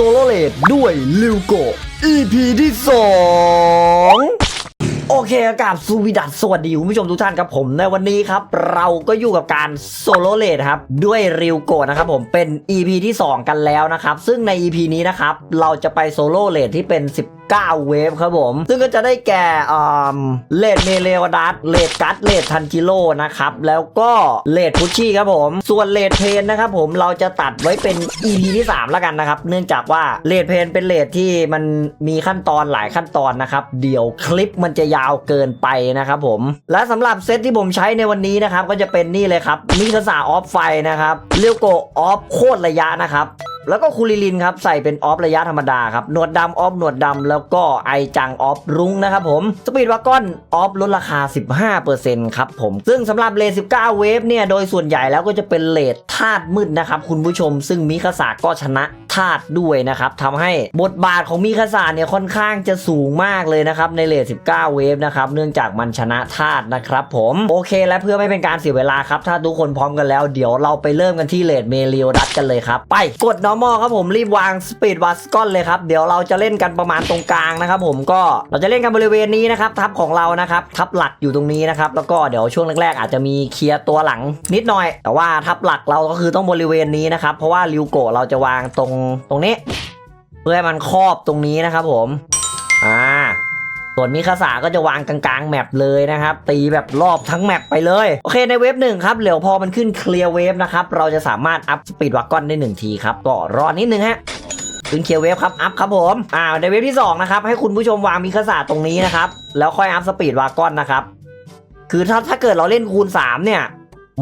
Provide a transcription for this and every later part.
โซโลเลดด้วยลิวโก EP ที่ 2 โอเคกับสวีดัสสวัสดีคุณผู้ชมทุกท่านครับผมในวันนี้ครับ เราก็อยู่กับการโซโลเลดครับ ด้วยริวโกนะครับผมเป็น EP ที่ 2 กันแล้วนะครับ ซึ่งใน EP นี้นะครับ เราจะไปโซโลเลดที่เป็น 9 เวฟครับผม ซึ่งก็จะได้แก่เลดเมเลวดัสเลดกัตเลดทันจิโร่นะครับ แล้วก็เลดพุชชี่ครับผม ส่วนเลดเพนนะครับผมเราจะตัดไว้เป็น EP ที่ 3 แล้วกันนะครับ เนื่องจากว่าเลดเพนเป็นเลดที่มันมีขั้นตอนหลายขั้นตอนนะครับ เดี๋ยวคลิปมันจะยาวเกินไปนะครับผม และสำหรับเซตที่ผมใช้ในวันนี้นะครับ ก็จะเป็นนี่เลยครับมีคาสาออฟไฟนะครับเรียวโกออฟโคตรระยะนะครับ แล้วก็คูลิลินครับใส่เป็นออฟระยะธรรมดาครับหนวดดำออฟหนวดดำแล้วก็ไอจังออฟรุ้งนะครับผมสปีดวากอนออฟลดราคา 15%ครับผมซึ่งสำหรับเลท19 เวฟเนี่ยโดยส่วนใหญ่แล้วก็จะเป็นเลทธาตุมืดนะครับคุณผู้ชม ซึ่งมิคาสาก็ชนะธาตุด้วยนะครับทำให้บทบาทของมิคาสาเนี่ยค่อนข้างจะสูงมากเลยนะครับในเลท19 เวฟนะครับเนื่องจากมันชนะธาตุนะครับผมโอเค และเพื่อไม่เป็นการเสียเวลาครับถ้าทุกคนพร้อมกันแล้วเดี๋ยวเราไปเริ่มกันที่เลทเมลียวดัตกันเลยครับไปกดน้อง normal ครับผมรีบวางสปีดวัสกอนเลยครับเดี๋ยวเราจะเล่นกันประมาณตรงกลางนะครับผมก็เราจะเล่นกันบริเวณนี้นะครับทับของเรานะครับทับหลักอยู่ตรงนี้นะครับแล้วก็เดี๋ยวช่วงแรกๆ อาจจะมีเคลียร์ตัวหลังนิดหน่อย แต่ว่าทับหลักเราก็คือต้องบริเวณนี้นะครับเพราะว่าริวโกะเราจะวางตรงตรงนี้ เพื่อให้มันครอบตรงนี้นะครับผมอ่า ส่วนมิคาสาก็จะวางกลางๆแมปเลยนะครับ ตีแบบรอบทั้งแมปไปเลย โอเคในเวฟหนึ่งครับเดี๋ยวพอมันขึ้นเคลียร์เวฟนะครับ เราจะสามารถอัพสปีดวักอนได้หนึ่งทีครับ ก็รอนิดนึงฮะขึ้นเคลียร์เวฟครับ อัพครับผมอ่าในเวฟที่2นะครับให้คุณผู้ชมวางมิคาสาตรงนี้นะครับแล้วค่อยอัพสปีดวักอนนะครับคือถ้าถ้าเกิดเราเล่นคูณ 3 เนี่ย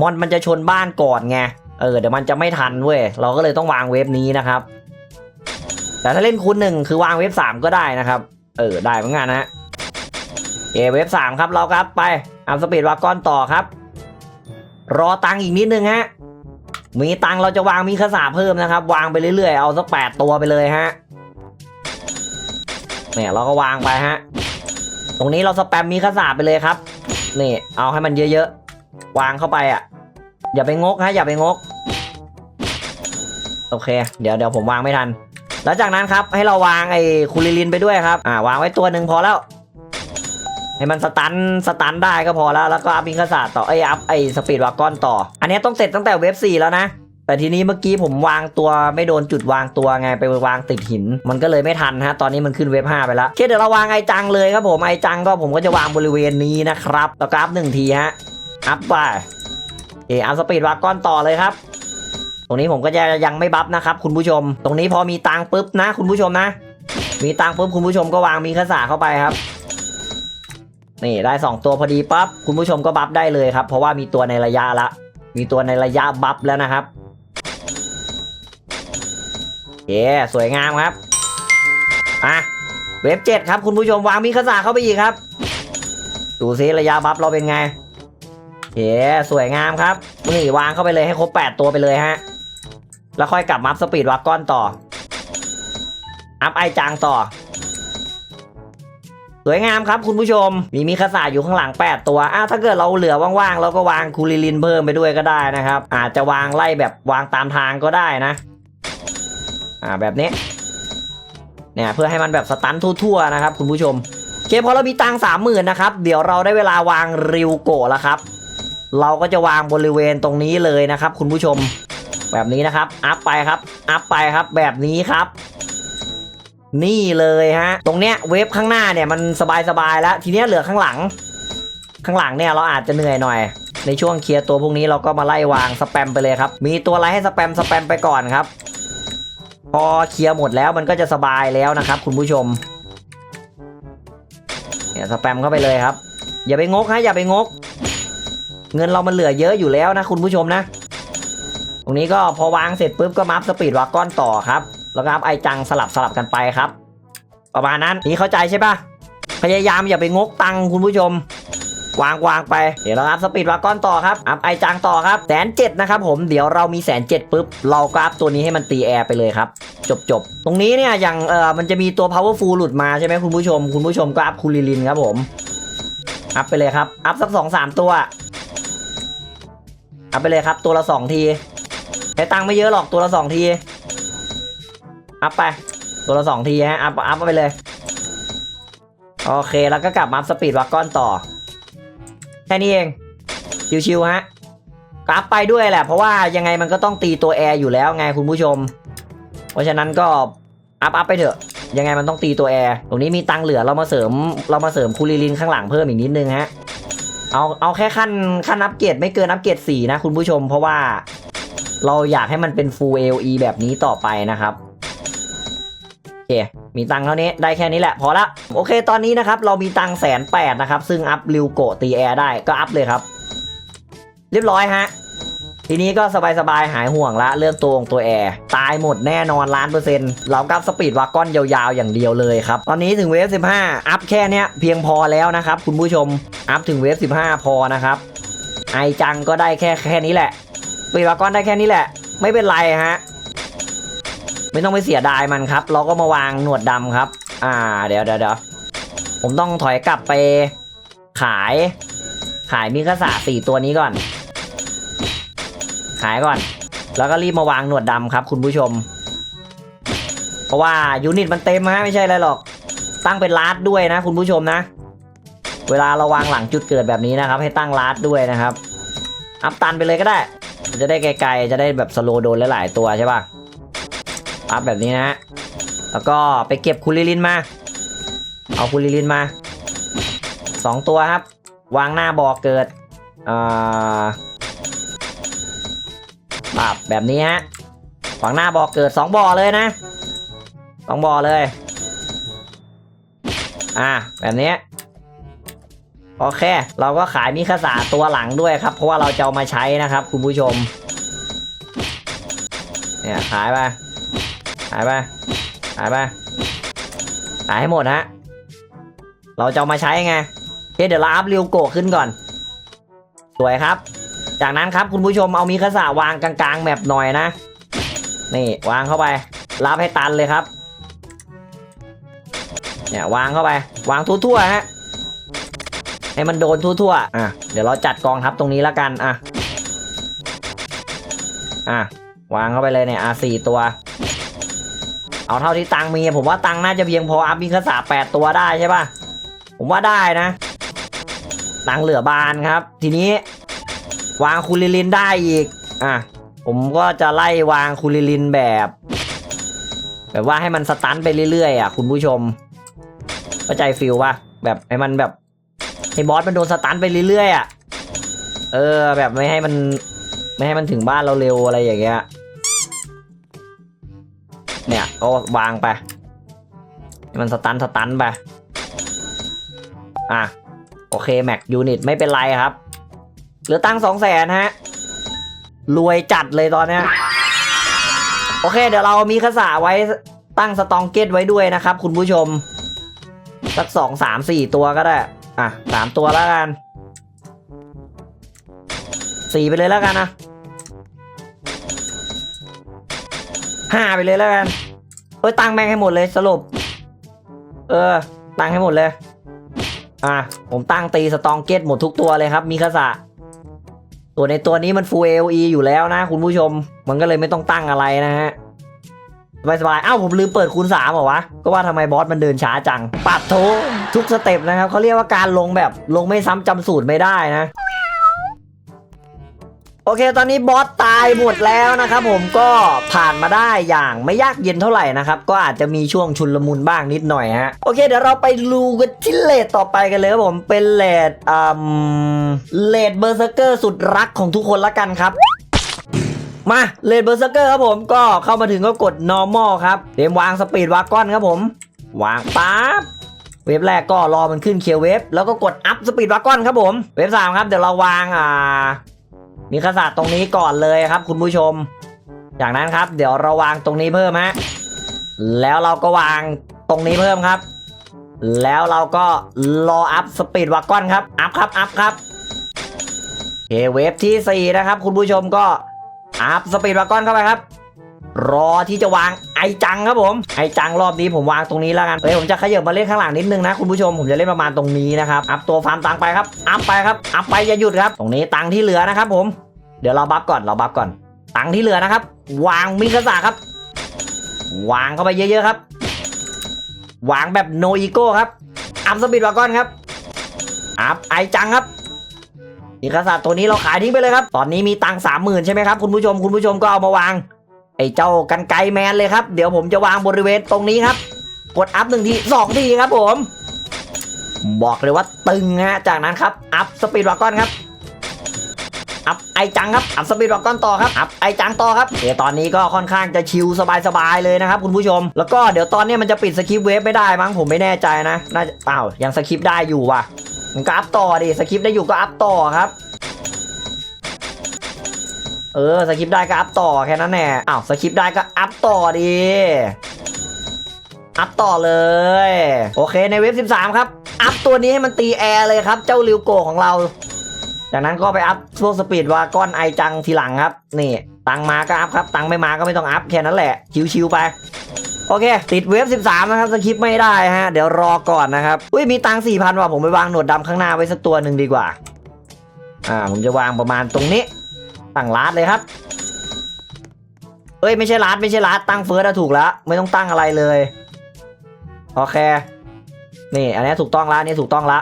มอนมันจะชนบ้านก่อนไงเออเดี๋ยวมันจะไม่ทันเว้ยเราก็เลยต้องวางเวฟนี้นะครับแต่ถ้าเล่นคูณหนึ่งคือวางเวฟสามก็ได้นะครับ เออได้เหมือนกันนะ เอเวฟสามครับเราครับไปอัพสปีดวากอนต่อครับ รอตังอีกนิดนึงฮะ มีตังเราจะวางมีคาสาเพิ่มนะครับ วางไปเรื่อยๆ เอาสักแปดตัวไปเลยฮะ เนี่ยเราก็วางไปฮะ ตรงนี้เราสแปมมีคาสาไปเลยครับ นี่ เอาให้มันเยอะๆ วางเข้าไปอะ อย่าไปงกฮะอย่าไปงก โอเค เดี๋ยวเดี๋ยวผมวางไม่ทัน แล้วจากนั้นครับให้เราวางไอ้คูลิลินไปด้วยครับ อ่าวางไว้ตัวหนึ่งพอแล้ว ให้มันสตันสตันได้ก็พอแล้ว แล้วก็อัพอิงคาสาต่อไออัพไอสปีดวากอนต่อ อันนี้ต้องเสร็จตั้งแต่เว็บ4แล้วนะ แต่ทีนี้เมื่อกี้ผมวางตัวไม่โดนจุดวางตัวไงไปวางติดหิน มันก็เลยไม่ทันฮะ ตอนนี้มันขึ้นเว็บ5ไปแล้วเคเดี๋ยวเราวางไอจังเลยครับผมไอจังก็ผมก็จะวางบริเวณนี้นะครับแล้วก็อัพหนึ่งทีฮะอัพไปเออัพสปีดวากอนต่อเลยครับตรงนี้ผมก็จะยังไม่บัฟนะครับคุณผู้ชม ตรงนี้พอมีตังปุ๊บนะ คุณผู้ชมนะ มีตังปุ๊บคุณผู้ชมก็วางมีคาสาเข้าไปครับ นี่ได้ 2 ตัวพอดีปั๊บคุณผู้ชมก็บัฟได้เลยครับ เพราะว่ามีตัวในระยะละ มีตัวในระยะบัฟแล้วนะครับเย้สวยงามครับอะเว็บเจ็ดครับ คุณผู้ชมวางมีคาสาเข้าไปอีกครับ ดูซิระยะบัฟเราเป็นไงเย้สวยงามครับ นี่วางเข้าไปเลยให้ครบ 8 ตัวไปเลยฮะ แล้วค่อยกลับมาอัพสปีดวากอนต่อ อัพไอจางต่อ สวยงามครับคุณผู้ชม มีมีคาสาอยู่ข้างหลัง 8 ตัวอ้าวถ้าเกิดเราเหลือว่างๆเราก็วางคูลิลินเพิ่มไปด้วยก็ได้นะครับ อาจจะวางไล่แบบวางตามทางก็ได้นะ อ่าแบบนี้ เนี่ยเพื่อให้มันแบบสตันทั่วๆนะครับ คุณผู้ชมเคพอเรามีตังสามหมื่นนะครับ เดี๋ยวเราได้เวลาวางริวโกะแล้วครับ เราก็จะวางบริเวณตรงนี้เลยนะครับ คุณผู้ชม แบบนี้นะครับ อัพไปครับ อัพไปครับ แบบนี้ครับ นี่เลยฮะ ตรงเนี้ยเวฟข้างหน้าเนี่ยมันสบายๆแล้ว ทีเนี้ยเหลือข้างหลัง ข้างหลังเนี่ยเราอาจจะเหนื่อยหน่อย ในช่วงเคลียร์ตัวพวกนี้เราก็มาไล่วางสแปมไปเลยครับ มีตัวอะไรให้สแปมสแปมไปก่อนครับ พอเคลียร์หมดแล้วมันก็จะสบายแล้วนะครับ คุณผู้ชม เนี่ยสแปมเข้าไปเลยครับ อย่าไปงกฮะอย่าไปงก เงินเรามันเหลือเยอะอยู่แล้วนะ คุณผู้ชมนะ ตรงนี้ก็พอวางเสร็จปุ๊บก็มัฟสปีดวากอนต่อครับ แล้วก็อัพไอจังสลับสลับกันไปครับ ประมาณนั้นนี่เข้าใจใช่ปะพยายามอย่าไปงกตังคุณผู้ชม วางวางไป เดี๋ยวเราอัพสปีดวาก้อนต่อครับอัพไอจังต่อครับแสนเจ็ดนะครับผมเดี๋ยวเรามีแสนเจ็ดปุ๊บ เราก็อัพตัวนี้ให้มันตีแอร์ไปเลยครับ จบจบตรงนี้เนี่ยอย่างเออมันจะมีตัว powerful หลุดมาใช่ไหมคุณผู้ชม คุณผู้ชมก็อัพคูลิลินครับผมอัพไปเลยครับอัพสักสองสามตัวอัพไปเลยครับตัวละสองทีใช้ตังไม่เยอะหรอกตัวละสองที อัพไป ตัวละสองทีฮะ อัพอัพไปเลย โอเค แล้วก็กลับมาอัพสปีดวักก้อนต่อ แค่นี้เอง ชิวๆฮะกอัพไปด้วยแหละ เพราะว่ายังไงมันก็ต้องตีตัวแอร์อยู่แล้วไงคุณผู้ชม เพราะฉะนั้นก็อัพอัพไปเถอะ ยังไงมันต้องตีตัวแอร์ตรงนี้มีตังเหลือเรามาเสริม เรามาเสริมคูลิลินข้างหลังเพิ่มอีกนิดนึงฮะ เอาเอาแค่ขั้นขั้นอัปเกรดไม่เกินอัปเกรดสี่นะคุณผู้ชม เพราะว่าเราอยากให้มันเป็น full AOE แบบนี้ต่อไปนะครับ เค มีตังค์เท่านี้ ได้แค่นี้แหละ พอละ โอเค ตอนนี้นะครับ เรามีตังค์แสนแปดนะครับ ซึ่งอัพริวโกตีแอร์ได้ ก็อัพเลยครับ เรียบร้อยฮะ ทีนี้ก็สบายๆ หายห่วงละ เรื่องตัวของตัวแอร์ ตายหมดแน่นอนล้านเปอร์เซ็นต์เรากับสปีดวากอนยาวๆ อย่างเดียวเลยครับ ตอนนี้ถึงเวฟ 15 อัพแค่เนี้ยเพียงพอแล้วนะครับ คุณผู้ชม อัพถึงเวฟ 15 พอนะครับ ไอจังก็ได้แค่แค่นี้แหละปีวากอนได้แค่นี้แหละ ไม่เป็นไรฮะ ไม่ต้องไปเสียดายมันครับ เราก็มาวางหนวดดำครับ อ่า เดี๋ยวเดี๋ยวเดี๋ยวผมต้องถอยกลับไป ขาย ขายมิกาสะสี่ตัวนี้ก่อน ขายก่อน แล้วก็รีบมาวางหนวดดำครับ คุณผู้ชม เพราะว่ายูนิตมันเต็มฮะไม่ใช่อะไรหรอก ตั้งเป็นลาดด้วยนะคุณผู้ชมนะ เวลาเราวางหลังจุดเกิดแบบนี้นะครับ ให้ตั้งลาดด้วยนะครับ อัพตันไปเลยก็ได้ จะได้ไกลๆ จะได้แบบสโลโดนหลายๆตัวใช่ป่ะ อัพแบบนี้นะ แล้วก็ไปเก็บคูลิลินมา เอาคูลิลินมาสองตัวครับ วางหน้าบ่อเกิดปรับแบบนี้ฮะวางหน้าบ่อเกิดสองบ่อเลยนะสองบ่อเลย อ่าแบบนี้โอเค เราก็ขายมิคาสาตัวหลังด้วยครับ เพราะว่าเราจะเอามาใช้นะครับ คุณผู้ชม เนี่ยขายไป ขายไปขายไปขายให้หมดฮะ เราจะามาใช้ไงเคเดี๋ยวเราอัพเรียวโกขึ้นก่อน สวยครับ จากนั้นครับคุณผู้ชมเอามีคาสาวางกลางๆแมปหน่อยนะ นี่วางเข้าไป รับให้ตันเลยครับ เนี่ยวางเข้าไป วางทั่วๆฮะ ให้มันโดนทั่วๆ อะ เดี๋ยวเราจัดกองทัพตรงนี้แล้วกัน อะ อะ วางเข้าไปเลยเนี่ยอะสี่ตัว เอาเท่าที่ตังมีผมว่าตังน่าจะเพียงพออัพมีคาสาแปดตัวได้ใช่ป่ะ ผมว่าได้นะ ตังเหลือบานครับ ทีนี้ วางคูลิลินได้อีก อะ ผมก็จะไล่วางคูลิลินแบบ แบบว่าให้มันสตันไปเรื่อยๆอะคุณผู้ชมเข้าใจฟิลป่ะ แบบให้มันแบบให้บอสมันโดนสตันไปเรื่อยๆอะ เออ แบบไม่ให้มัน ไม่ให้มันถึงบ้านเราเร็วอะไรอย่างเงี้ย เนี่ยก็วางไปมันสตันสตันไป อะ โอเค แม็กยูนิตไม่เป็นไรครับ เหลือตั้งสองแสนฮะ รวยจัดเลยตอนเนี้ย โอเค เดี๋ยวเรามีขสาไว้ตั้งสตองเกตไว้ด้วยนะครับ คุณผู้ชม สักสองสามสี่ตัวก็ได้ อะสามตัวแล้วกัน สี่ไปเลยแล้วกันนะ ห้าไปเลยแล้วกันเอ้ยตั้งแม่งให้หมดเลยสรุป เออ ตั้งให้หมดเลย อะ ผมตั้งตีสตองเกตหมดทุกตัวเลยครับ มีคาสะตัวในตัวนี้มัน full AOE อยู่แล้วนะ คุณผู้ชม มันก็เลยไม่ต้องตั้งอะไรนะฮะสบายๆอ้าวผมลืมเปิดคูณสามเหรอวะ ก็ว่าทำไมบอสมันเดินช้าจัง ปัดโถทุกสเต็ปนะครับเขาเรียกว่าการลงแบบลงไม่ซ้ำจำสูตรไม่ได้นะ โอเค ตอนนี้บอสตายหมดแล้วนะครับผมก็ผ่านมาได้อย่างไม่ยากเย็นเท่าไหร่นะครับ ก็อาจจะมีช่วงชุนลมุนบ้างนิดหน่อยฮะโอเค เดี๋ยวเราไปดูกันที่เลดต่อไปกันเลยครับผมเป็นเลดอืมเลดเบอร์เซอร์เกอร์สุดรักของทุกคนละกันครับมาเลดเบอร์เซอร์เกอร์ครับผมก็เข้ามาถึงก็กด normal ครับเตรียมวางสปีดวากอนครับผม วางปั๊บเว็บแรกก็รอมันขึ้นเคียวเว็บแล้วก็กดอัพสปีดวากอนครับผม เว็บสามครับเดี๋ยวเราวางอ่า มีขนาดตรงนี้ก่อนเลยครับ คุณผู้ชม จากนั้นครับ เดี๋ยวเราวางตรงนี้เพิ่มฮะแล้วเราก็วางตรงนี้เพิ่มครับ แล้วเราก็รออัพสปีดวากอนครับ อัพครับ อัพครับโอเคเวฟที่ 4 นะครับ คุณผู้ชมก็อัพสปีดวากอนเข้าไปครับ รอที่จะวางไอจังครับผม ไอจังรอบนี้ผมวางตรงนี้แล้วกันเฮ้ยผมจะขยับมาเล่นข้างหลังนิดนึงนะคุณผู้ชมผมจะเล่นประมาณตรงนี้นะครับอัพตัวฟาร์มตังไปครับอัพไปครับอัพไปอย่าหยุดครับ ตรงนี้ตังที่เหลือนะครับผมเดี๋ยวเราบัฟก่อนเราบัฟก่อน ตังที่เหลือนะครับ วางมิกาสาครับ วางเข้าไปเยอะๆครับ วางแบบโนอีโก้ครับอัพสปีดวากอนครับอัพไอจังครับอีกษัตริย์ตัวนี้เราขายทิ้งไปเลยครับ ตอนนี้มีตังค์สามหมื่นใช่ไหมครับคุณผู้ชมคุณผู้ชมก็เอามาวาง ไอ้เจ้ากันไกแมนเลยครับ เดี๋ยวผมจะวางบริเวณตรงนี้ครับ กดอัพหนึ่งทีสองทีครับผม บอกเลยว่าตึงฮะ จากนั้นครับ อัพสปีดวากอนครับ อัพไอจังครับ อัพสปีดวากอนต่อครับ อัพไอจังต่อครับเดี๋ยวตอนนี้ก็ค่อนข้างจะชิลสบายๆเลยนะครับคุณผู้ชม แล้วก็เดี๋ยวตอนนี้มันจะปิดสคริปเวฟไม่ได้มั้งผมไม่แน่ใจนะ น่าจะเปล่ายังสคริปได้อยู่ว่ะมันก็อัพต่อดิ สคริปได้อยู่ก็อัพต่อครับ เออสคริปได้ก็อัพต่อแค่นั้นแหละอ้าวสคริปได้ก็อัพต่อดิอัพต่อเลย โอเคในเว็บ 13 ครับ อัพตัวนี้ให้มันตีแอร์เลยครับ เจ้าริวโกของเรา จากนั้นก็ไปอัพพวกสปีดวากอนไอจังทีหลังครับ นี่ ตังมาก็อัพครับ ตังไม่มาก็ไม่ต้องอัพแค่นั้นแหละ ชิวๆไป โอเค ติดเวฟ13 นะครับ สคริปไม่ได้ฮะ เดี๋ยวรอก่อนนะครับ อุ้ย มีตังสี่พันว่ะผมไปวางหนวดดำข้างหน้าไว้สักตัวหนึ่งดีกว่า อ่า ผมจะวางประมาณตรงนี้ ตั้งลาดเลยครับ เอ้ยไม่ใช่ลาดไม่ใช่ลาดตั้งเฟิร์สอะถูกแล้ว ไม่ต้องตั้งอะไรเลย โอเค นี่ อันนี้ถูกต้องละนนี้ถูกต้องละ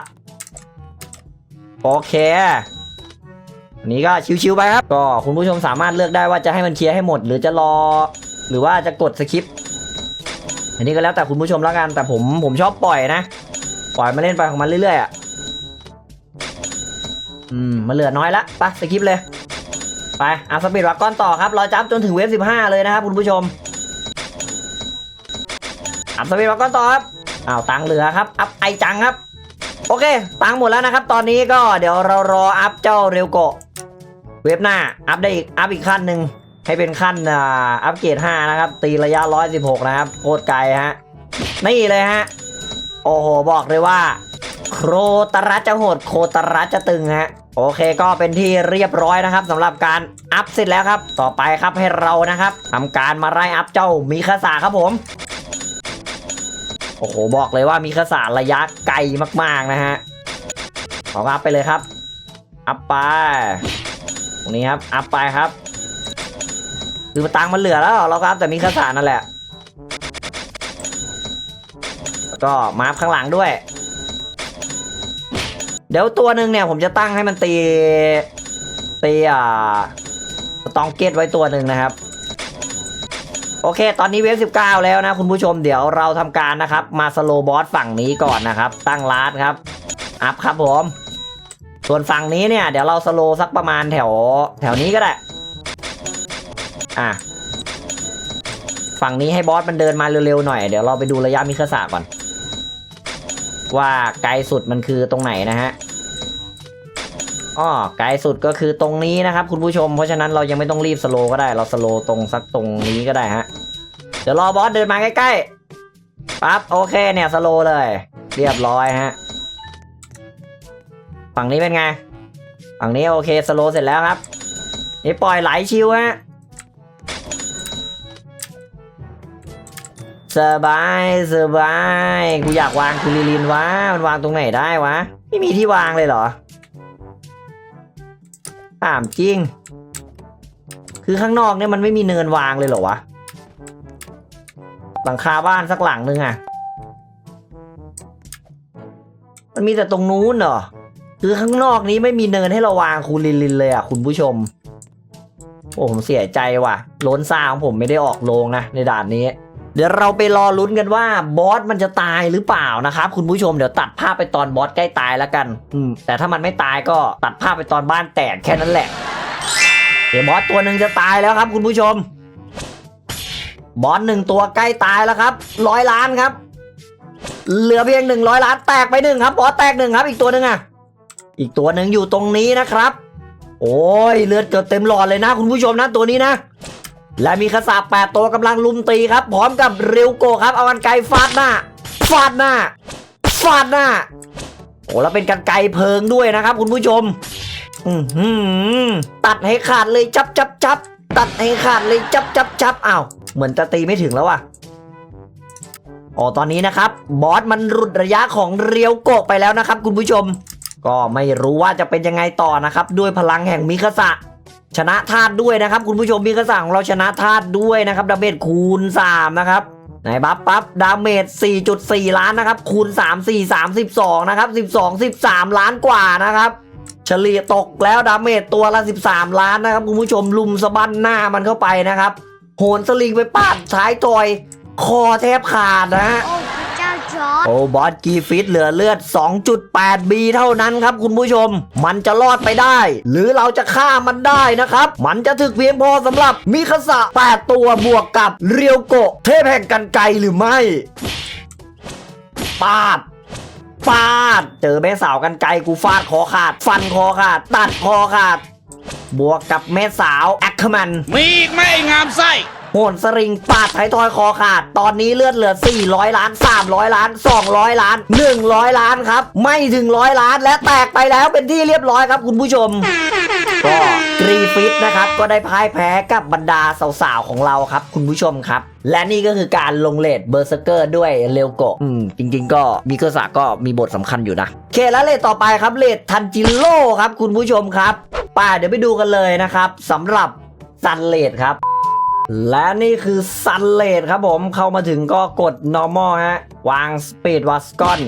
โอเคอันนี้ก็ชิวๆไปครับ ก็คุณผู้ชมสามารถเลือกได้ว่าจะให้มันเคลียร์ให้หมด หรือจะรอ หรือว่าจะกดสคริปอันนี้ก็แล้วแต่คุณผู้ชมแล้วกันแต่ผมผมชอบปล่อยนะ ปล่อยมาเล่นไปของมันเรื่อยๆอะอืมมันเหลือน้อยละไปสคริปเลย ไปเอาสปีดวักก้อนต่อครับรอจับจนถึงเวฟ15 เลยนะครับคุณผู้ชมอัพสปีดวักก้อนต่อครับอ้าวตังเหลือครับ อัพไอจังครับ โอเค ตังหมดแล้วนะครับ ตอนนี้ก็เดี๋ยวเรารออัพเจ้าเร็วโกะเวฟหน้า อัพได้อีก อัพอีกขั้นหนึ่งให้เป็นขั้นอ่าอัปเกรด5นะครับ ตีระยะ 116 นะครับโคตรไกลฮะนี่เลยฮะ โอ้โห บอกเลยว่า โครตรัจะโหด โคตรัจะตึงฮะ โอเคก็เป็นที่เรียบร้อยนะครับสำหรับการอัพเสร็จแล้วครับ ต่อไปครับให้เรานะครับทำการมาไล่อัพเจ้ามีคาสาครับผมโอ้โหบอกเลยว่ามีคาสาระยะไกลมากๆนะฮะขออัพไปเลยครับ อัพไปตรงนี้ครับอัพไปครับคือตังมันเหลือแล้วเราก็อัพแต่มีคาสานั่นแหละแล้วก็มาร์คข้างหลังด้วย ดี๋ยวตัวหนึ่งเนี่ยผมจะตั้งให้มันตีตีอ่าสตองเกตไว้ตัวหนึ่งนะครับ โอเค ตอนนี้เวฟ19 แล้วนะคุณผู้ชมเดี๋ยวเราทำการนะครับ มาสโลบอสฝั่งนี้ก่อนนะครับ ตั้งลาดครับ อัพครับผม ส่วนฝั่งนี้เนี่ย เดี๋ยวเราสโลสักประมาณแถว แถวนี้ก็ได้ อะ ฝั่งนี้ให้บอสมันเดินมาเร็วๆหน่อย เดี๋ยวเราไปดูระยะมิคาสะก่อนว่าไกลสุดมันคือตรงไหนนะฮะ อ้อไกลสุดก็คือตรงนี้นะครับคุณผู้ชม เพราะฉะนั้นเรายังไม่ต้องรีบสโลก็ได้ เราสโลตรงสักตรงนี้ก็ได้ฮะ เดี๋ยวรอบอสเดินมาใกล้ๆ ปั๊บโอเคเนี่ยสโลเลย เรียบร้อยฮะ ฝั่งนี้เป็นไง ฝั่งนี้โอเคสโลเสร็จแล้วครับ นี่ปล่อยไหลชิวฮะสบายสบาย กูอยากวางคุลิลินวะมันวางตรงไหนได้วะ ไม่มีที่วางเลยเหรอ ถามจริง คือข้างนอกเนี่ยมันไม่มีเนินวางเลยเหรอวะ หลังคาบ้านสักหลังนึงอะมันมีแต่ตรงนู้นเหรอ คือข้างนอกนี้ไม่มีเนินให้เราวางคูลินลินเลยอะคุณผู้ชม โอ้ผมเสียใจว่ะ ล้นซ่าของผมไม่ได้ออกโรงนะในด่านนี้ เดี๋ยวเราไปรอลุ้นกันว่าบอสมันจะตายหรือเปล่านะครับคุณผู้ชมเดี๋ยวตัดภาพไปตอนบอสใกล้ตายแล้วกันอืมแต่ถ้ามันไม่ตายก็ตัดภาพไปตอนบ้านแตกแค่นั้นแหละ เดี๋ยวบอสตัวหนึ่งจะตายแล้วครับ คุณผู้ชม บอสหนึ่งตัวใกล้ตายแล้วครับร้อยล้านครับ เหลือเพียงหนึ่งร้อยล้านแตกไปหนึ่งครับบอสแตกหนึ่งครับ อีกตัวหนึ่งอะ อีกตัวหนึ่งอยู่ตรงนี้นะครับ โอ้ยเลือดเกือบเต็มหลอดเลยนะ คุณผู้ชมนะตัวนี้นะ และมีขสาบแปดตัวกำลังลุมตีครับ พร้อมกับเริวโกะครับ เอากันไกฟาดหน้า ฟาดหน้า ฟาดหน้า โอ้แล้วเป็นกันไกเพลิงด้วยนะครับคุณผู้ชม อือหือตัดให้ขาดเลยจับจับจับตัดให้ขาดเลยจับจับจับอ้าวเหมือนจะตีไม่ถึงแล้วว่ะอ๋อตอนนี้นะครับ บอสมันหลุดระยะของเรียวโกะไปแล้วนะครับ คุณผู้ชม ก็ไม่รู้ว่าจะเป็นยังไงต่อนะครับ ด้วยพลังแห่งมิคาสะ ชนะธาตุด้วยนะครับ คุณผู้ชมมีกระสังของเราชนะธาตุด้วยนะครับดาเมจคูณ 3 นะครับไหนบัฟปั๊บดาเมจ4.4 ล้านนะครับ คูณ 3 4 32 นะครับ 12 13 ล้านกว่านะครับ เฉลี่ยตกแล้วดาเมจตัวละ 13 ล้านนะครับ คุณผู้ชมลุมสะบั้นหน้ามันเข้าไปนะครับ โหนสลิงไปปาดท้ายจอย คอแทบขาดนะฮะ โอ้บอสกีฟิตเหลือเลือด 2.8บีเท่านั้นครับคุณผู้ชม มันจะรอดไปได้ หรือเราจะฆ่ามันได้นะครับ มันจะถึกเพียงพอสำหรับมิคาสะ8ตัวบวกกับเรียวโกะเทพแห่งกันไกหรือไม่ ปาดปาด เจอแม่สาวกันไกกูฟาดคอขาด ฟันคอขาด ตัดคอขาด บวกกับแม่สาวแอคเคอร์แมนมีอีกไหมไอ้งามไส้ โหนสริงปาดไททอยคอขาด ตอนนี้เลือดเหลือ 400 ล้าน 300 ล้าน 200 ล้าน 100 ล้านครับ ไม่ถึงร้อยล้านและแตกไปแล้วเป็นที่เรียบร้อยครับคุณผู้ชมก็กรีฟิตนะครับ ก็ได้พ่ายแพ้กับบรรดาสาวๆ ของเราครับ คุณผู้ชมครับ และนี่ก็คือการลงเลดเบอร์เซเกอร์ด้วยเรวโกะอืม จริง ๆ ก็มิโกสะก็มีบทสำคัญอยู่นะโอเคแล้วเลดต่อไปครับเลดทันจิโร่ครับ คุณผู้ชมครับไป่าเดี๋ยวไปดูกันเลยนะครับสำหรับซันเลดครับ และนี่คือซันเลดครับผมเข้ามาถึงก็กด normal ฮะ วาง speed w a s c o n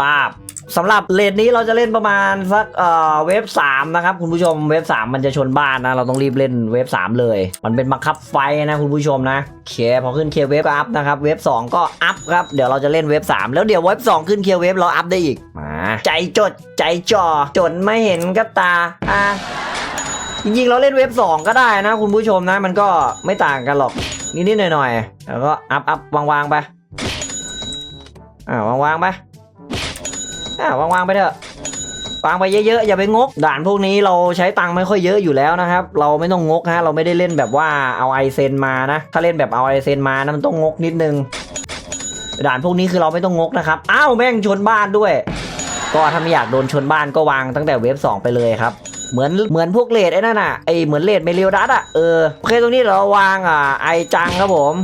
ปาบสำหรับเลดนี้เราจะเล่นประมาณสักเอ่อเวฟ3นะครับคุณผู้ชมเวฟ3มันจะชนบ้านนะ เราต้องรีบเล่นเวฟ3เลย มันเป็นบังคับไฟนะคุณผู้ชมนะเคพอขึ้นเคเวฟก็อัพนะครับเวฟ2ก็อัพครับเดี๋ยวเราจะเล่นเวฟ3แล้วเดี๋ยวเวฟ2ขึ้นเคเวฟเราอัพได้อีกมาใจจดใจจ่อจนไม่เห็นกับตาอะ จริงๆเราเล่นเว็บ 2 ก็ได้นะคุณผู้ชมนะ มันก็ไม่ต่างกันหรอก นิดๆหน่อยๆแล้วก็อัพอัพวางๆไปอ่าวางๆไปอ่าวางวางๆไปเถอะวางไปเยอะๆอย่าไปงก ด่านพวกนี้เราใช้ตังค์ไม่ค่อยเยอะอยู่แล้วนะครับ เราไม่ต้องงกฮะเราไม่ได้เล่นแบบว่าเอาไอเซนมานะ ถ้าเล่นแบบเอาไอเซนมานะมันต้องงกนิดนึง ด่านพวกนี้คือเราไม่ต้องงกนะครับอ้าวแม่งชนบ้านด้วย ก็ถ้าไม่อยากโดนชนบ้านก็วางตั้งแต่เว็บ 2 ไปเลยครับ เหมือนเหมือนพวกเลดไอ้นั่นน่ะไอเหมือนเลดเมลิวดัสอะเออโอเคตรงนี้เราวางอ่าไอจังครับผม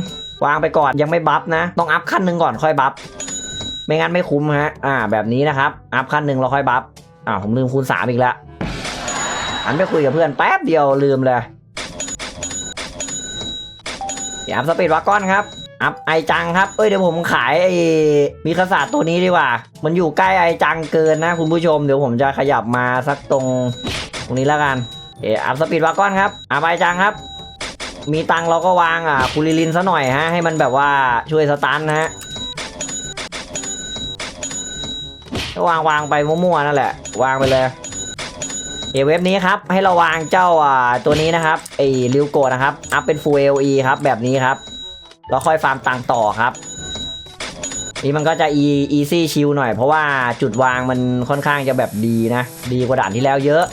วางไปก่อนยังไม่บัฟนะ ต้องอัพขั้นหนึ่งก่อนค่อยบัฟไม่งั้นไม่คุ้มฮะอ่าแบบนี้นะครับอัพขั้นหนึ่งเราค่อยบัฟอ่าผมลืมคูณสามอีกแล้วหันไปคุยกับเพื่อนแป๊บเดียวลืมเลยเดี๋ยวอัพสปีดวากอนครับอัพไอจังครับเอ้ยเดี๋ยวผมขายไอมีคาสาตัวนี้ดีกว่า มันอยู่ใกล้ไอจังเกินนะคุณผู้ชม เดี๋ยวผมจะขยับมาสักตรง ตรงนี้แล้วกันเอออัพสปีดวากอนครับอัพไอจังครับ มีตังเราก็วางอะคูลิลินซะหน่อยฮะให้มันแบบว่าช่วยสตันนะฮะวางวางไปมั่วๆนั่นแหละ วางไปเลยเอเว็บนี้ครับให้เราวางเจ้าอ่าตัวนี้นะครับไอ้ริวโกนะครับอัพเป็น full LE ครับแบบนี้ครับแล้วค่อยฟาร์มตังต่อครับนี่มันก็จะ e easy ชิลหน่อยเพราะว่าจุดวางมันค่อนข้างจะแบบดีนะ ดีกว่าด่านที่แล้วเยอะ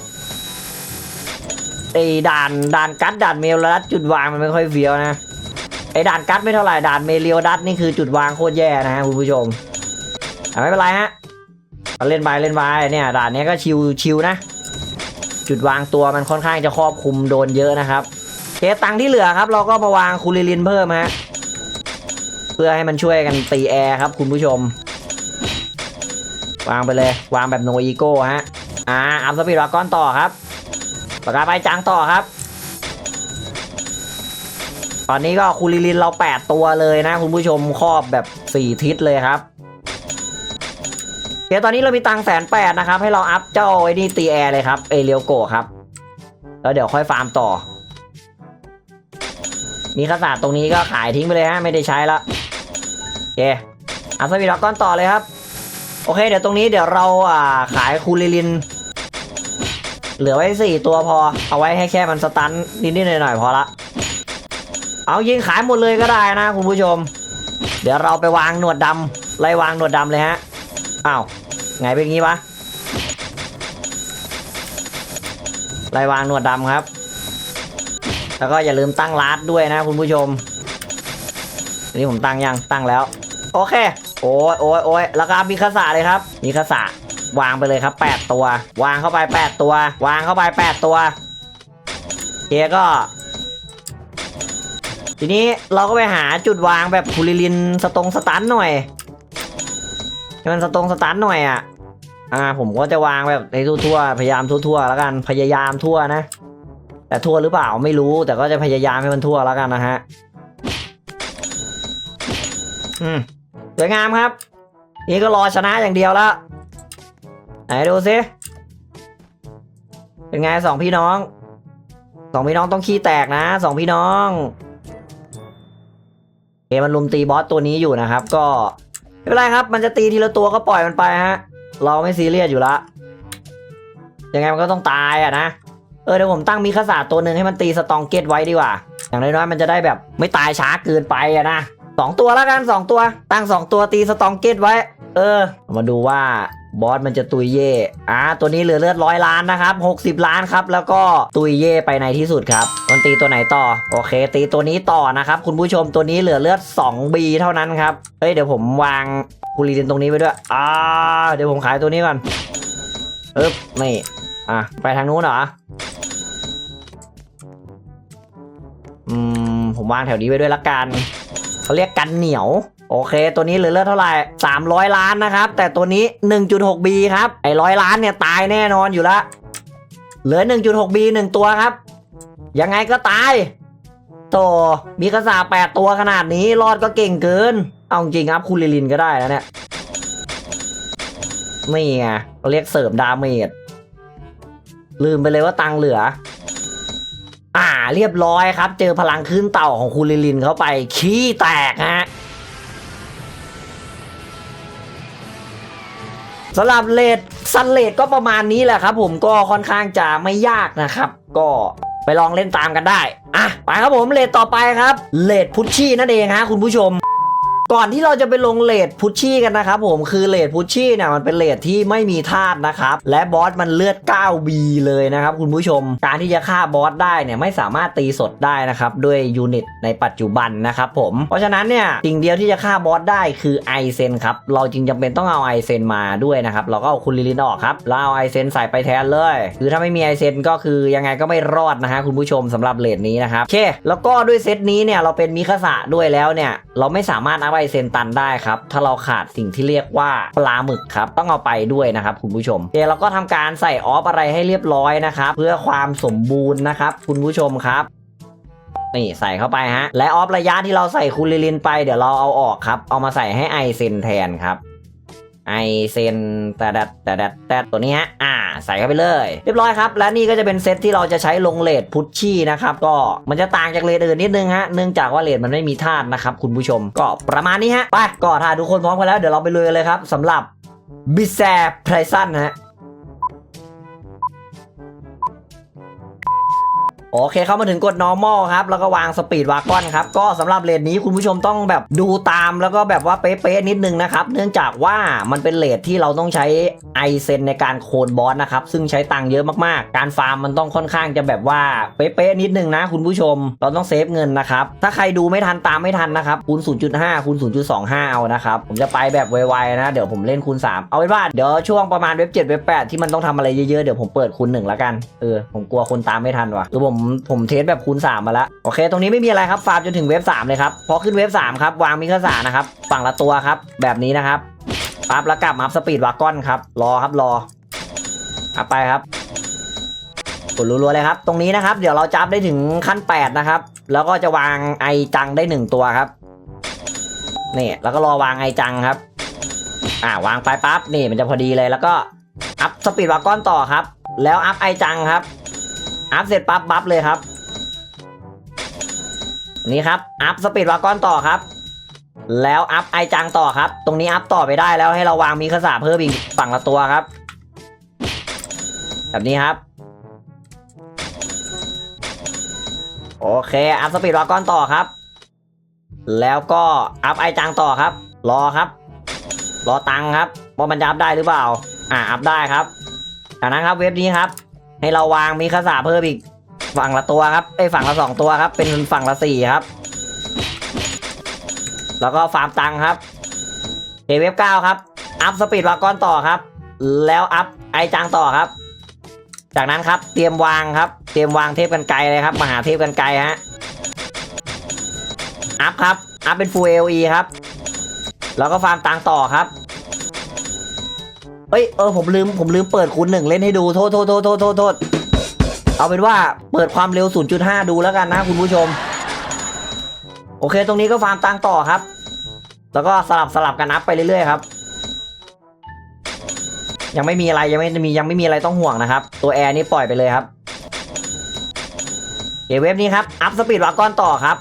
ไอ้ด่านด่านกัดด่านเมลรัดจุดวางมันไม่ค่อยเฟี้ยวนะไอ้ด่านกัดไม่เท่าไหร่ด่านเมเลียวดัตนี่คือจุดวางโคตรแย่นะฮะคุณผู้ชมแต่ไม่เป็นไรฮะเล่นไปเล่นไปเนี่ยด่านนี้ก็ชิวชิวนะ จุดวางตัวมันค่อนข้างจะครอบคลุมโดนเยอะนะครับเคสตังที่เหลือครับ เราก็มาวางคูลิลินเพิ่มฮะเพื่อให้มันช่วยกันตีแอร์ครับ คุณผู้ชม วางไปเลยวางแบบโนอีโก้ฮะอ่าอัพสปีดวากอนต่อครับ ปากกาไปจังต่อครับ ตอนนี้ก็คูลิลินเรา 8 ตัวเลยนะ คุณผู้ชมครอบแบบ 4 ทิศเลยครับเดี๋ยวตอนนี้เรามีตังแสนแปดนะครับ ให้เราอัพเจ้าไอ้นี่ตีแอร์เลยครับเอเรียวโกะครับ แล้วเดี๋ยวค่อยฟาร์มต่อ มีขนาดตรงนี้ก็ขายทิ้งไปเลยฮะ ไม่ได้ใช้ละโอเคอัพสปีดอกก้อนต่อเลยครับ โอเค เดี๋ยวตรงนี้เดี๋ยวเราอ่าขายคูลิลิน เหลือไว้สี่ตัวพอ เอาไว้ให้แค่มันสตันนิดๆหน่อยๆพอละ เอายิงขายหมดเลยก็ได้นะคุณผู้ชม เดี๋ยวเราไปวางหนวดดำไล่วางหนวดดำเลยฮะ อ้าว ไงเป็นงี้วะไล่วางหนวดดำครับ แล้วก็อย่าลืมตั้งลาดด้วยนะคุณผู้ชมนนี้ผมตั้งยังตั้งแล้ว โอเค โอ้ยโอ้ยโอ้ยแล้วก็มีคาสาเลยครับ มีคาสา วางไปเลยครับ 8 ตัว วางเข้าไป 8 ตัว วางเข้าไป 8 ตัวเคก็ ทีนี้เราก็ไปหาจุดวางแบบคูลิลินสตรงสตันหน่อยให้มันสตรงสตันหน่อยอะอ่าผมก็จะวางแบบในทั่วๆพยายามทั่วๆแล้วกันพยายามทั่วนะ แต่ทั่วหรือเปล่าไม่รู้ แต่ก็จะพยายามให้มันทั่วแล้วกันนะฮะอืมสวยงามครับ นี่ก็รอชนะอย่างเดียวแล้ว ดูซิเป็นไงสองพี่น้องสองพี่น้องต้องขี้แตกนะสองพี่น้องเอมันลุมตีบอสตัวนี้อยู่นะครับ ก็ไม่เป็นไรครับ มันจะตีทีละตัวก็ปล่อยมันไปฮะ เราไม่ซีเรียสอยู่ละยังไงมันก็ต้องตายอะนะเออเดี๋ยวผมตั้งมีคาสาตัวหนึ่งให้มันตีสตองเกตไว้ดีกว่า อย่างน้อยๆมันจะได้แบบไม่ตายช้าเกินไปอะนะสองตัวแล้วกันสองตัว ตั้งสองตัวตีสตองเกตไว้ เออ มาดูว่า บอสมันจะตุยเย่อ่าตัวนี้เหลือเลือดร้อยล้านนะครับ60 ล้านครับ แล้วก็ตุยเย่ไปในที่สุดครับมันตีตัวไหนต่อ โอเค ตีตัวนี้ต่อนะครับ คุณผู้ชมตัวนี้เหลือเลือด 2B เท่านั้นครับ เฮ้ย เดี๋ยวผมวางคูลีนตรงนี้ไปด้วย อ่า เดี๋ยวผมขายตัวนี้ก่อนเอ๊บนี่ อะ ไปทางนู้นเหรอ อืม ผมวางแถวนี้ไปด้วยละกัน เขาเรียกกันเหนียว โอเค ตัวนี้เหลือเลือดเท่าไหร่300 ล้านนะครับ แต่ตัวนี้ 1.6B ครับ ไอ้ร้อยล้านเนี่ยตายแน่นอนอยู่ละเหลือ 1.6B หนึ่งตัวครับ ยังไงก็ตายโตมีกระสาแปดตัวขนาดนี้รอดก็เก่งเกิน เอาจริงครับคุณลิลินก็ได้แล้วเนี่ยนี่ไงเขาเรียกเสริมดาเมจลืมไปเลยว่าตังเหลือ อ่าเรียบร้อยครับ เจอพลังขึ้นเต่าของคุณลิลินเข้าไป ขี้แตกฮะ สำหรับเลดซันเลดก็ประมาณนี้แหละครับ ผมก็ค่อนข้างจะไม่ยากนะครับ ก็ไปลองเล่นตามกันได้ อะ ไปครับผมเลดต่อไปครับเลดพุชชี่นั่นเองฮะคุณผู้ชม ก่อนที่เราจะไปลงเลดพุชชี่กันนะครับผมคือเลดพุชชี่เนี่ยมันเป็นเลดที่ไม่มีธาตุนะครับและบอสมันเลือด 9B เลยนะครับคุณผู้ชม การที่จะฆ่าบอสได้เนี่ยไม่สามารถตีสดได้นะครับด้วยยูนิตในปัจจุบันนะครับผมเพราะฉะนั้นเนี่ยสิ่งเดียวที่จะฆ่าบอสได้คือไอเซนครับเราจึงจำเป็นต้องเอาไอเซนมาด้วยนะครับเราก็เอาคุณลิลินออกครับแล้วเอาไอเซนใส่ไปแทนเลยคือถ้าไม่มีไอเซนก็คือยังไงก็ไม่รอดนะฮะคุณผู้ชมสำหรับเลดนี้นะครับโอเค แล้วก็ด้วยเซตนี้เนี่ยเราเป็นมิคาสะด้วยแล้วเนี่ยเราไม่สามารถเอาไอเซนตันได้ครับ ถ้าเราขาดสิ่งที่เรียกว่าปลาหมึกครับ ต้องเอาไปด้วยนะครับคุณผู้ชมเดี๋ยวเราก็ทำการใส่ออฟอะไรให้เรียบร้อยนะครับ เพื่อความสมบูรณ์นะครับ คุณผู้ชมครับนี่ใส่เข้าไปฮะ และออฟระยะที่เราใส่คูลิลินไปเดี๋ยวเราเอาออกครับ เอามาใส่ให้ไอเซนแทนครับ ไอเซนแต่ดัดแต่ดัดแตดตัวนี้ฮะ อ่า ใส่เข้าไปเลย เรียบร้อยครับ และนี่ก็จะเป็นเซตที่เราจะใช้ลงเลดพุชชี่นะครับ ก็มันจะต่างจากเลดอื่นนิดนึงฮะ เนื่องจากว่าเลดมันไม่มีธาตุนะครับคุณผู้ชม ก็ประมาณนี้ฮะ ไป ก็ถ้าทุกคนพร้อมกันแล้วเดี๋ยวเราไปเลยเลยครับสำหรับบิแซไพรซันฮะ โอเคเข้ามาถึงกด normal ครับ แล้วก็วาง speed wagon ครับ ก็สำหรับเลนนี้คุณผู้ชมต้องแบบดูตามแล้วก็แบบว่าเป๊ะๆนิดนึงนะครับ เนื่องจากว่ามันเป็นเลทที่เราต้องใช้ไอเซนในการโคนบอสนะครับ ซึ่งใช้ตังค์เยอะมากๆ การฟาร์มมันต้องค่อนข้างจะแบบว่าเป๊ะๆนิดนึงนะ คุณผู้ชม เราต้องเซฟเงินนะครับ ถ้าใครดูไม่ทันตามไม่ทันนะครับคูณ0.5คูณ0.25 เอานะครับ ผมจะไปแบบไวๆนะ เดี๋ยวผมเล่นคูณ 3 เอาไว้ว่าเดี๋ยวช่วงประมาณเว็บ7เว็บ8ที่มันต้องทำอะไรเยอะๆเดี๋ยวผมเปิดคูณ1แล้วกันเออผมกลัวคนตามไม่ทันว่ะคือผมผมเทสแบบคูณ3มาแล้วโอเค ตรงนี้ไม่มีอะไรครับฟาร์มจนถึงเว็บ3เลยครับพอขึ้นเว็บ3ครับวางมิคาสานะครับฝั่งละตัวครับ แบบนี้นะครับปั๊บแล้วกลับมาอัพสปีดวากอนครับ รอครับรออัพไปครับกดรัวๆเลยครับ ตรงนี้นะครับ เดี๋ยวเราจับได้ถึงขั้น 8 นะครับ แล้วก็จะวางไอจังได้ 1 ตัวครับนี่แล้วก็รอวางไอจังครับ อ่าวางไปปั๊บนี่มันจะพอดีเลยแล้วก็อัพสปีดวากอนต่อครับ แล้วอัพไอจังครับ อัพเสร็จปั๊บบัฟเลยครับ นี่ครับ อัพสปีดวากอนต่อครับ แล้วอัพไอจังต่อครับ ตรงนี้อัพต่อไปได้แล้วให้เราวางมีขสาเพิ่มอีกฝั่งละตัวครับ แบบนี้ครับโอเค อัพสปีดวากอนต่อครับ แล้วก็อัพไอจังต่อครับ รอครับ รอตังครับว่ามันจะอัพได้หรือเปล่า อ่า อัพได้ครับจากนั้นครับเว็บนี้ครับ ให้เราวางมีขสาเพิ่มอีก ฝั่งละตัวครับไอฝั่งละสองตัวครับ เป็นฝั่งละสี่ครับ แล้วก็ฟาร์มตังครับเอเวฟเก้าครับ อัพสปีดวากอนต่อครับ แล้วอัพไอจังต่อครับ จากนั้นครับเตรียมวางครับ เตรียมวางเทพกันไกลเลยครับมหาเทพกันไกลฮะ อัพครับ อัพเป็น full AOE ครับ แล้วก็ฟาร์มตังต่อครับ เอ้ยเออผมลืมผมลืมเปิดคูณหนึ่งเล่นให้ดูโทษโทษโทษโทษโทษโทษเอาเป็นว่าเปิดความเร็ว 0.5 ดูแล้วกันนะคุณผู้ชม โอเคตรงนี้ก็ฟาร์มตังต่อครับ แล้วก็สลับสลับกันอัพไปเรื่อยๆครับ ยังไม่มีอะไรยังไม่มียังไม่มีอะไรต้องห่วงนะครับ ตัวแอร์นี่ปล่อยไปเลยครับเอเว็บนี้ครับ อัพสปีดวากอนต่อครับ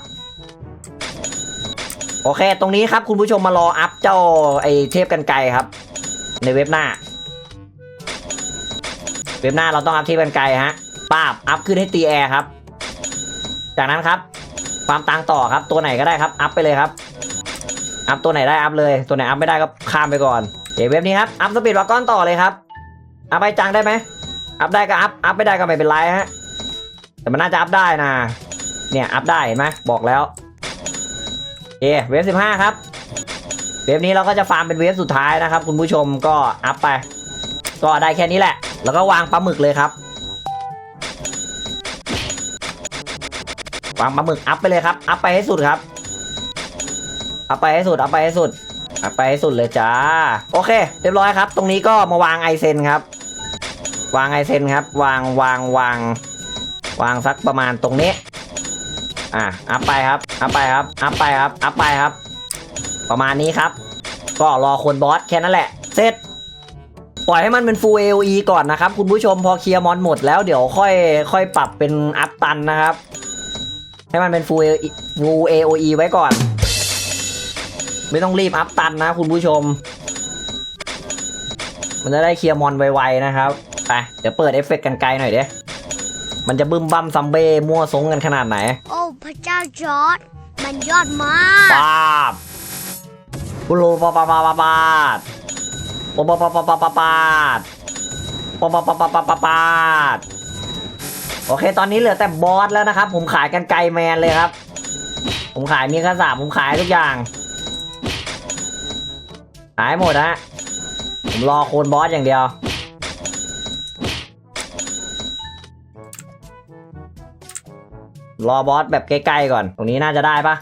โอเค ตรงนี้ครับคุณผู้ชมมารออัพเจ้าไอเทพกันไกรครับ ในเว็บหน้า เว็บหน้าเราต้องอัพเทพกันไกรฮะปาบอัพขึ้นให้ตีแอร์ครับ จากนั้นครับฟามตังต่อครับตัวไหนก็ได้ครับ อัพไปเลยครับ อัพตัวไหนได้อัพเลย ตัวไหนอัพไม่ได้ก็ข้ามไปก่อนเดี๋ยวเว็บนี้ครับ อัพสปีดวากอนต่อเลยครับ อัพไปจังได้ไหม อัพได้ก็อัพ อัพไม่ได้ก็ไม่เป็นไรฮะ แต่มันน่าจะอัพได้นะ เนี่ยอัพได้เห็นไหมบอกแล้วเอเวฟสิบห้าครับ เวฟนี้เราก็จะฟาร์มเป็นเวฟสุดท้ายนะครับ คุณผู้ชมก็อัพไป ก็ได้แค่นี้แหละ แล้วก็วางปลาหมึกเลยครับ วางปลาหมึกอัพไปเลยครับ อัพไปให้สุดครับ อัพไปให้สุด อัพไปให้สุด อัพไปให้สุดเลยจ้า โอเค เรียบร้อยครับ ตรงนี้ก็มาวางไอเซนครับ วางไอเซนครับ วางวางวางวางสักประมาณตรงนี้ อะ อัพไปครับ อัพไปครับ อัพไปครับ อัพไปครับ ประมาณนี้ครับ ก็รอคนบอสแค่นั้นแหละ เสร็จ ปล่อยให้มันเป็น full AOE ก่อนนะครับ คุณผู้ชมพอเคลียร์มอนหมดแล้วเดี๋ยวค่อยค่อยปรับเป็นอัพตันนะครับ ให้มันเป็น full AOE full AOE ไว้ก่อน ไม่ต้องรีบอัพตันนะคุณผู้ชม มันจะได้เคลียร์มอนไวๆนะครับไปเดี๋ยวเปิดเอฟเฟกต์กันไกลหน่อยเด้มันจะบึ้มบั้มซัมเบ้มั่วซงกันขนาดไหน โอ้พระเจ้าจอร์ดมันยอดมากปาบปุโรปาปาปาปาปาด ปาปาปาปาปาปาปาดปาปาปาปาปาปาปาดโอเค ตอนนี้เหลือแต่บอสแล้วนะครับ ผมขายกันไกลแมนเลยครับ ผมขายมีกระสาบผมขายทุกอย่าง ขายหมดฮะผมรอโคนบอสอย่างเดียวรอบอสแบบใกล้ๆก่อน ตรงนี้น่าจะได้ปะ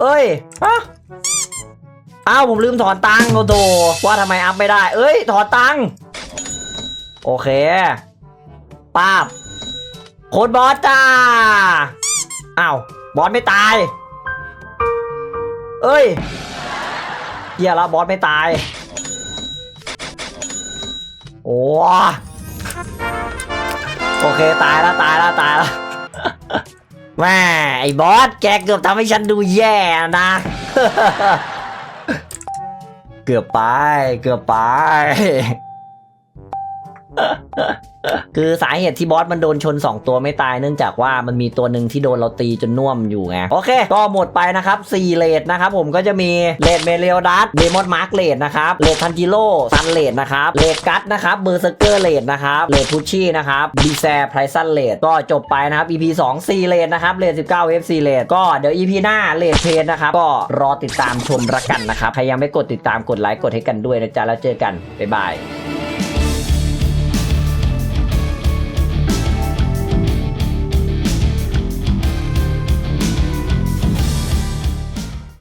เอ้ย ฮะ อ้าวผมลืมถอนตังค์โอ้โหว่าทำไมอัพไม่ได้ เอ้ย ถอนตังค์โอเคป้าบโคดบอสจ้าอ้าวบอสไม่ตาย เอ้ยเฮียล้วบอสไม่ตาย โอ้โอเคตายแล้วตายแล้วตายแล้วแม่ไอ้บอสแกเกือบทำให้ฉันดูแย่นะ เกือบไป เกือบไป คือสาเหตุที่บอสมันโดนชน 2 ตัวไม่ตายเนื่องจากว่ามันมีตัวหนึ่งที่โดนเราตีจนน่วมอยู่ไง โอเค ก็หมดไปนะครับ 4 เลดนะครับผมก็จะมีเลดเมเลียดัสเดมอนมาร์กเลดนะครับเลดทันจิโร่ซันเลดนะครับเลดกัตนะครับเบอร์เซอร์เกอร์เลดนะครับเลดพุชชี่นะครับดีแซร์ไพรซันเลดก็จบไปนะครับ EP 2 4เลดนะครับเลด19 FC เลดก็เดี๋ยว EP หน้าเลดเพนนะครับก็รอติดตามชมรักกันนะครับใครยังไม่กดติดตามกดไลค์กดให้กันด้วยนะจ๊ะแล้วเจอกันบ๊ายบาย